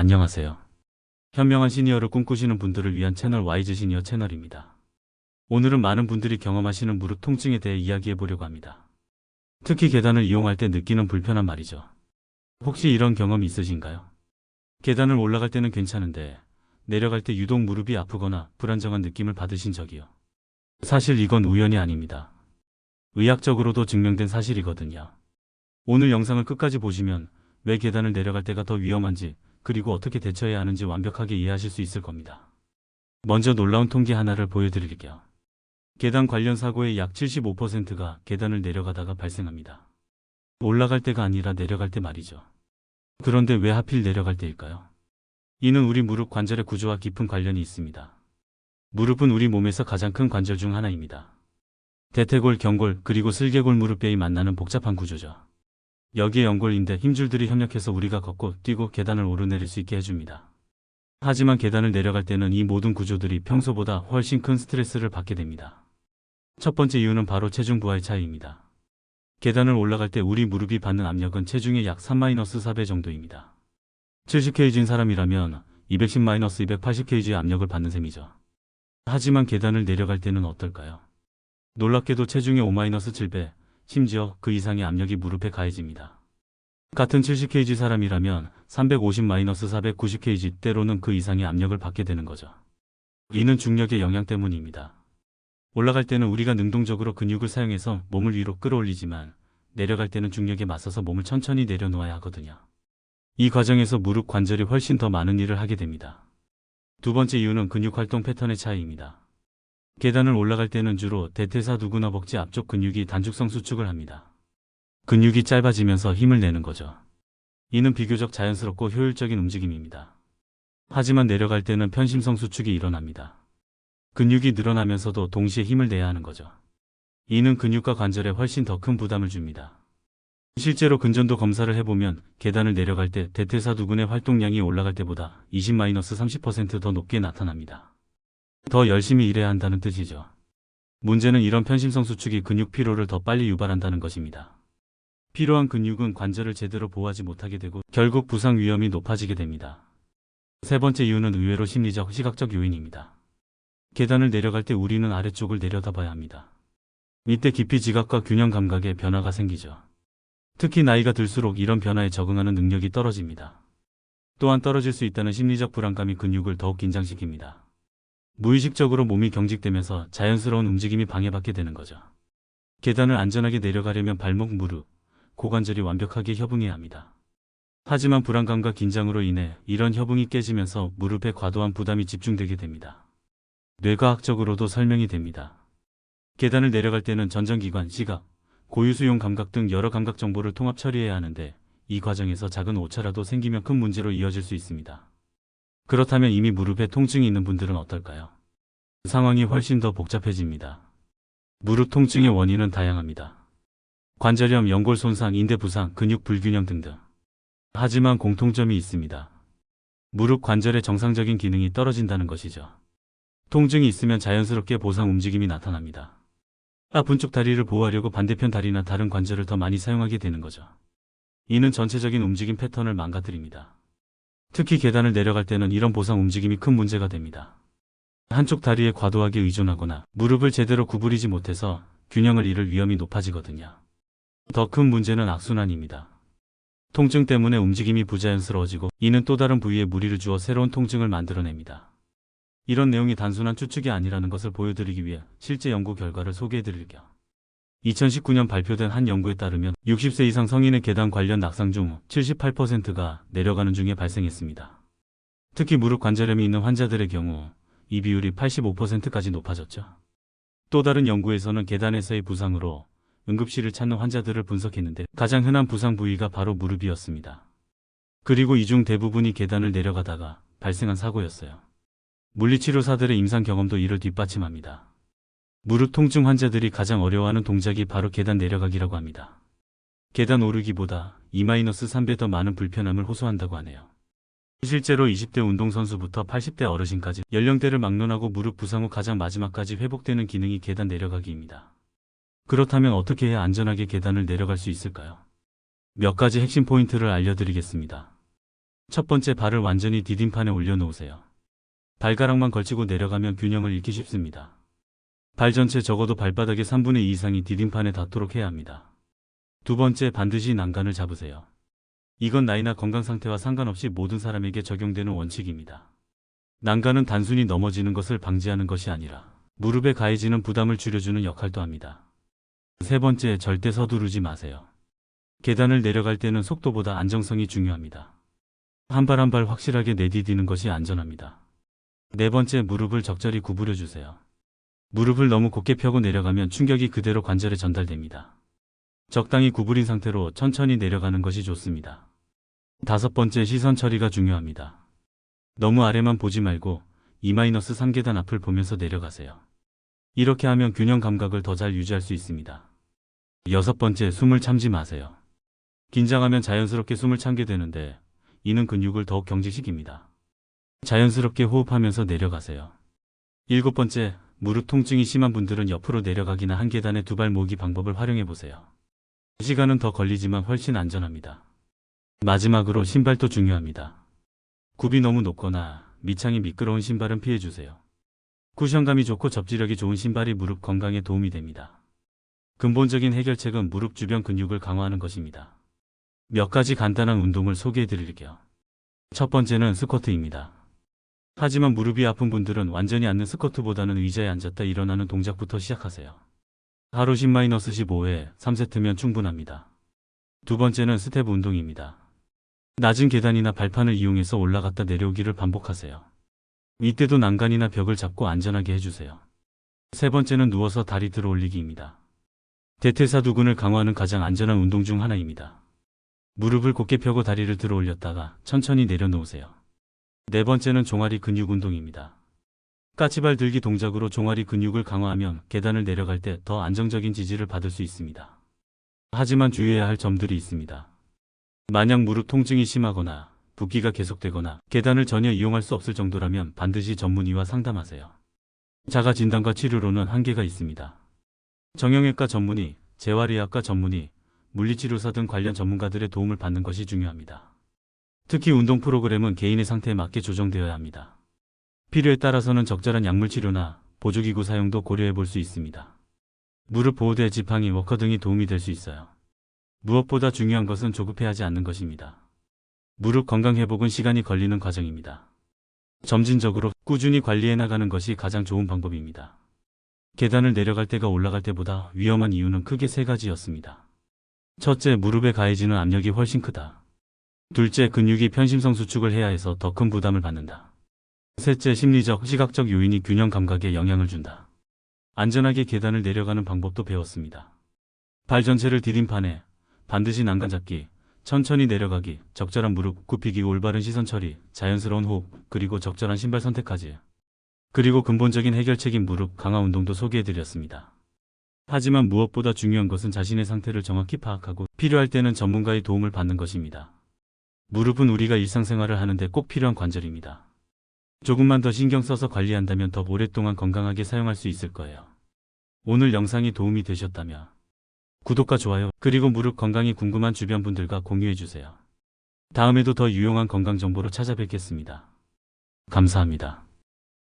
안녕하세요. 현명한 시니어를 꿈꾸시는 분들을 위한 채널 와이즈 시니어 채널입니다. 오늘은 많은 분들이 경험하시는 무릎 통증에 대해 이야기해 보려고 합니다. 특히 계단을 이용할 때 느끼는 불편한 말이죠. 혹시 이런 경험 있으신가요? 계단을 올라갈 때는 괜찮은데 내려갈 때 유독 무릎이 아프거나 불안정한 느낌을 받으신 적이요. 사실 이건 우연이 아닙니다. 의학적으로도 증명된 사실이거든요. 오늘 영상을 끝까지 보시면 왜 계단을 내려갈 때가 더 위험한지 그리고 어떻게 대처해야 하는지 완벽하게 이해하실 수 있을 겁니다. 먼저 놀라운 통계 하나를 보여드릴게요. 계단 관련 사고의 약 75%가 계단을 내려가다가 발생합니다. 올라갈 때가 아니라 내려갈 때 말이죠. 그런데 왜 하필 내려갈 때일까요? 이는 우리 무릎 관절의 구조와 깊은 관련이 있습니다. 무릎은 우리 몸에서 가장 큰 관절 중 하나입니다. 대퇴골, 경골, 그리고 슬개골 무릎뼈이 만나는 복잡한 구조죠. 여기에 연골인데 힘줄들이 협력해서 우리가 걷고 뛰고 계단을 오르내릴 수 있게 해줍니다. 하지만 계단을 내려갈 때는 이 모든 구조들이 평소보다 훨씬 큰 스트레스를 받게 됩니다. 첫 번째 이유는 바로 체중 부하의 차이입니다. 계단을 올라갈 때 우리 무릎이 받는 압력은 체중의 약 3-4배 정도입니다. 70kg인 사람이라면 210-280kg의 압력을 받는 셈이죠. 하지만 계단을 내려갈 때는 어떨까요? 놀랍게도 체중의 5-7배, 심지어 그 이상의 압력이 무릎에 가해집니다. 같은 70kg 사람이라면 350-490kg 때로는 그 이상의 압력을 받게 되는 거죠. 이는 중력의 영향 때문입니다. 올라갈 때는 우리가 능동적으로 근육을 사용해서 몸을 위로 끌어올리지만 내려갈 때는 중력에 맞서서 몸을 천천히 내려놓아야 하거든요. 이 과정에서 무릎 관절이 훨씬 더 많은 일을 하게 됩니다. 두 번째 이유는 근육 활동 패턴의 차이입니다. 계단을 올라갈 때는 주로 대퇴사 두구나 복지 앞쪽 근육이 단축성 수축을 합니다. 근육이 짧아지면서 힘을 내는 거죠. 이는 비교적 자연스럽고 효율적인 움직임입니다. 하지만 내려갈 때는 편심성 수축이 일어납니다. 근육이 늘어나면서도 동시에 힘을 내야 하는 거죠. 이는 근육과 관절에 훨씬 더 큰 부담을 줍니다. 실제로 근전도 검사를 해보면 계단을 내려갈 때 대퇴사 두근의 활동량이 올라갈 때보다 20-30%더 높게 나타납니다. 더 열심히 일해야 한다는 뜻이죠. 문제는 이런 편심성 수축이 근육 피로를 더 빨리 유발한다는 것입니다. 피로한 근육은 관절을 제대로 보호하지 못하게 되고 결국 부상 위험이 높아지게 됩니다. 세 번째 이유는 의외로 심리적, 시각적 요인입니다. 계단을 내려갈 때 우리는 아래쪽을 내려다봐야 합니다. 이때 깊이 지각과 균형 감각에 변화가 생기죠. 특히 나이가 들수록 이런 변화에 적응하는 능력이 떨어집니다. 또한 떨어질 수 있다는 심리적 불안감이 근육을 더욱 긴장시킵니다. 무의식적으로 몸이 경직되면서 자연스러운 움직임이 방해받게 되는 거죠. 계단을 안전하게 내려가려면 발목, 무릎, 고관절이 완벽하게 협응해야 합니다. 하지만 불안감과 긴장으로 인해 이런 협응이 깨지면서 무릎에 과도한 부담이 집중되게 됩니다. 뇌과학적으로도 설명이 됩니다. 계단을 내려갈 때는 전정기관, 시각, 고유수용 감각 등 여러 감각 정보를 통합 처리해야 하는데 이 과정에서 작은 오차라도 생기면 큰 문제로 이어질 수 있습니다. 그렇다면 이미 무릎에 통증이 있는 분들은 어떨까요? 상황이 훨씬 더 복잡해집니다. 무릎 통증의 원인은 다양합니다. 관절염, 연골 손상, 인대 부상, 근육 불균형 등등. 하지만 공통점이 있습니다. 무릎 관절의 정상적인 기능이 떨어진다는 것이죠. 통증이 있으면 자연스럽게 보상 움직임이 나타납니다. 아픈 쪽 다리를 보호하려고 반대편 다리나 다른 관절을 더 많이 사용하게 되는 거죠. 이는 전체적인 움직임 패턴을 망가뜨립니다. 특히 계단을 내려갈 때는 이런 보상 움직임이 큰 문제가 됩니다. 한쪽 다리에 과도하게 의존하거나 무릎을 제대로 구부리지 못해서 균형을 잃을 위험이 높아지거든요. 더 큰 문제는 악순환입니다. 통증 때문에 움직임이 부자연스러워지고 이는 또 다른 부위에 무리를 주어 새로운 통증을 만들어냅니다. 이런 내용이 단순한 추측이 아니라는 것을 보여드리기 위해 실제 연구 결과를 소개해드릴게요. 2019년 발표된 한 연구에 따르면 60세 이상 성인의 계단 관련 낙상 중 78%가 내려가는 중에 발생했습니다. 특히 무릎 관절염이 있는 환자들의 경우 이 비율이 85%까지 높아졌죠. 또 다른 연구에서는 계단에서의 부상으로 응급실을 찾는 환자들을 분석했는데 가장 흔한 부상 부위가 바로 무릎이었습니다. 그리고 이 중 대부분이 계단을 내려가다가 발생한 사고였어요. 물리치료사들의 임상 경험도 이를 뒷받침합니다. 무릎 통증 환자들이 가장 어려워하는 동작이 바로 계단 내려가기라고 합니다. 계단 오르기보다 2-3배 더 많은 불편함을 호소한다고 하네요. 실제로 20대 운동선수부터 80대 어르신까지 연령대를 막론하고 무릎 부상 후 가장 마지막까지 회복되는 기능이 계단 내려가기입니다. 그렇다면 어떻게 해야 안전하게 계단을 내려갈 수 있을까요? 몇 가지 핵심 포인트를 알려드리겠습니다. 첫 번째 발을 완전히 디딤판에 올려놓으세요. 발가락만 걸치고 내려가면 균형을 잃기 쉽습니다. 발 전체 적어도 발바닥의 3분의 2 이상이 디딤판에 닿도록 해야 합니다. 두 번째 반드시 난간을 잡으세요. 이건 나이나 건강 상태와 상관없이 모든 사람에게 적용되는 원칙입니다. 난간은 단순히 넘어지는 것을 방지하는 것이 아니라 무릎에 가해지는 부담을 줄여주는 역할도 합니다. 세 번째, 절대 서두르지 마세요. 계단을 내려갈 때는 속도보다 안정성이 중요합니다. 한 발 한발 확실하게 내디디는 것이 안전합니다. 네 번째, 무릎을 적절히 구부려 주세요. 무릎을 너무 곧게 펴고 내려가면 충격이 그대로 관절에 전달됩니다. 적당히 구부린 상태로 천천히 내려가는 것이 좋습니다. 다섯 번째, 시선 처리가 중요합니다. 너무 아래만 보지 말고 2-3계단 앞을 보면서 내려가세요. 이렇게 하면 균형 감각을 더 잘 유지할 수 있습니다. 여섯 번째, 숨을 참지 마세요. 긴장하면 자연스럽게 숨을 참게 되는데 이는 근육을 더욱 경직시킵니다. 자연스럽게 호흡하면서 내려가세요. 일곱 번째, 무릎 통증이 심한 분들은 옆으로 내려가기나 한 계단에 두 발 모으기 방법을 활용해 보세요. 시간은 더 걸리지만 훨씬 안전합니다. 마지막으로 신발도 중요합니다. 굽이 너무 높거나 밑창이 미끄러운 신발은 피해주세요. 쿠션감이 좋고 접지력이 좋은 신발이 무릎 건강에 도움이 됩니다. 근본적인 해결책은 무릎 주변 근육을 강화하는 것입니다. 몇 가지 간단한 운동을 소개해 드릴게요. 첫 번째는 스쿼트입니다. 하지만 무릎이 아픈 분들은 완전히 앉는 스쿼트보다는 의자에 앉았다 일어나는 동작부터 시작하세요. 하루 10-15회 3세트면 충분합니다. 두 번째는 스텝 운동입니다. 낮은 계단이나 발판을 이용해서 올라갔다 내려오기를 반복하세요. 이때도 난간이나 벽을 잡고 안전하게 해주세요. 세 번째는 누워서 다리 들어 올리기입니다. 대퇴사두근을 강화하는 가장 안전한 운동 중 하나입니다. 무릎을 곧게 펴고 다리를 들어 올렸다가 천천히 내려놓으세요. 네 번째는 종아리 근육 운동입니다. 까치발 들기 동작으로 종아리 근육을 강화하면 계단을 내려갈 때 더 안정적인 지지를 받을 수 있습니다. 하지만 주의해야 할 점들이 있습니다. 만약 무릎 통증이 심하거나 붓기가 계속되거나 계단을 전혀 이용할 수 없을 정도라면 반드시 전문의와 상담하세요. 자가 진단과 치료로는 한계가 있습니다. 정형외과 전문의, 재활의학과 전문의, 물리치료사 등 관련 전문가들의 도움을 받는 것이 중요합니다. 특히 운동 프로그램은 개인의 상태에 맞게 조정되어야 합니다. 필요에 따라서는 적절한 약물 치료나 보조기구 사용도 고려해 볼 수 있습니다. 무릎 보호대 지팡이, 워커 등이 도움이 될 수 있어요. 무엇보다 중요한 것은 조급해하지 않는 것입니다. 무릎 건강 회복은 시간이 걸리는 과정입니다. 점진적으로 꾸준히 관리해 나가는 것이 가장 좋은 방법입니다. 계단을 내려갈 때가 올라갈 때보다 위험한 이유는 크게 세 가지였습니다. 첫째, 무릎에 가해지는 압력이 훨씬 크다. 둘째, 근육이 편심성 수축을 해야 해서 더 큰 부담을 받는다. 셋째, 심리적, 시각적 요인이 균형 감각에 영향을 준다. 안전하게 계단을 내려가는 방법도 배웠습니다. 발 전체를 디딤판에 반드시 난간 잡기, 천천히 내려가기, 적절한 무릎 굽히기, 올바른 시선 처리, 자연스러운 호흡, 그리고 적절한 신발 선택까지. 그리고 근본적인 해결책인 무릎 강화 운동도 소개해드렸습니다. 하지만 무엇보다 중요한 것은 자신의 상태를 정확히 파악하고 필요할 때는 전문가의 도움을 받는 것입니다. 무릎은 우리가 일상생활을 하는데 꼭 필요한 관절입니다. 조금만 더 신경 써서 관리한다면 더 오랫동안 건강하게 사용할 수 있을 거예요. 오늘 영상이 도움이 되셨다면 구독과 좋아요, 그리고 무릎 건강이 궁금한 주변 분들과 공유해주세요. 다음에도 더 유용한 건강 정보로 찾아뵙겠습니다. 감사합니다.